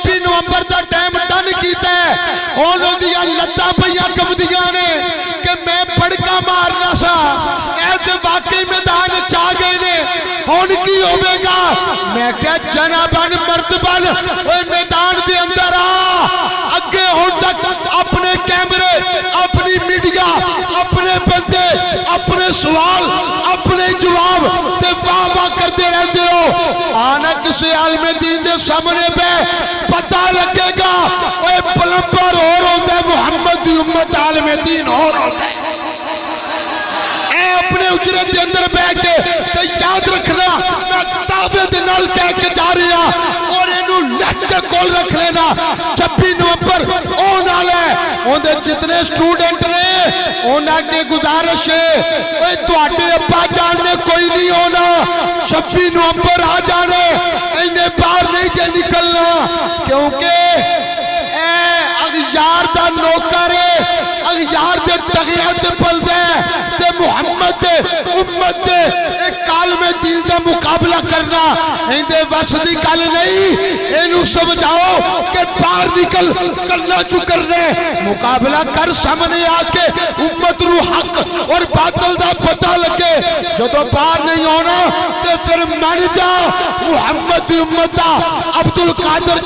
چھبی November the time done کیتا ہے۔ اونو دیا لتاں کم کمدیاں نے کہ میں پڑکا مارنا سا۔ اید واقعی میدان چاہ گئے نے۔ اون کی ہوئے گا؟ میں کہا جنابان مرتبہ اپنی میڈیا، اپنے بندے، اپنے سوال، اپنے جواب تے واہ واہ کرتے رہتے ہو آنا کسی عالم دین دے سامنے پہ پتا لگے گا۔ اے پلمبر اور ہوتا ہے، محمد دی امت عالم دین اور ہوتا ہے۔ اے اپنے اجرت دے اندر بیٹھے تے یاد رکھنا، میں تابع دے نال کہہ اندر جتنے سٹوڈنٹ نے انہاں کے گزارش ہے اے آٹے ابا جان نے کوئی نہیں ہونا شفی نومبر آ جانے انہیں باہر نہیں جے نکلنا کیونکہ اے اگیار دا نوکر ہے اگیار دے تغیرت پل دے دے محمد دے امت دے ایک عالم دین دا مقابلہ کرنا انہیں دے وسطی کال نہیں انہوں سمجھاؤ کہ باہر نکل کلنا چکر رہے مقابلہ کر سامنے آکے امت رو حق اور باطل دا پتا لگے۔ جو تو باہر نہیں ہونا تو پھر من جا۔ محمد دی امت دا عبد القادر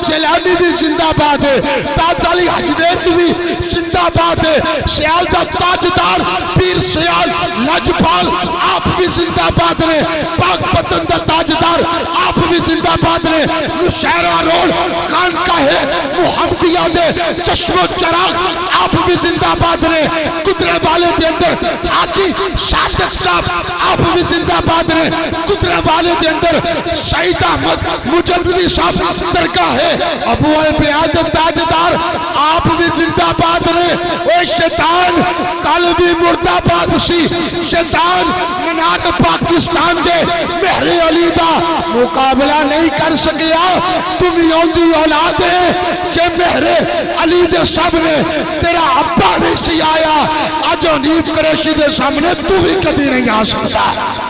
بھی زندہ بات ہے۔ تاتا علی حجویت بھی زندہ بات ہے۔ سیال دا تاجدار پیر سیال لجبال آپ بھی زندہ بات رہے۔ پاک پتن دا تاجدار، آپ بھی زندہ بات رہے۔ نشہرہ روڑ خان کا ہے۔ محمد حمدیہ دے چشم و چراغ آپ بھی زندہ باد رہے۔ قدرے والے دے اندر حاجی شادق صاحب آپ بھی زندہ باد رہے۔ قدرے والے دے اندر شہید احمد مجددی صاحب ترکہ ہے۔ ابو البیاد تاجدار آپ بھی زندہ باد رہے۔ اے شیطان کل بھی مردہ باد اسی شیطان، منار پاکستان دے محر علی دا مقابلہ نہیں کر سکیا۔ تم یوں دی اولاد ہے کہ محر علی دے سب نے تیرا اببہ نہیں سی آیا۔ آج انیف کریشی دے سامنے تو بھی کدی نہیں آسکتا سکتا۔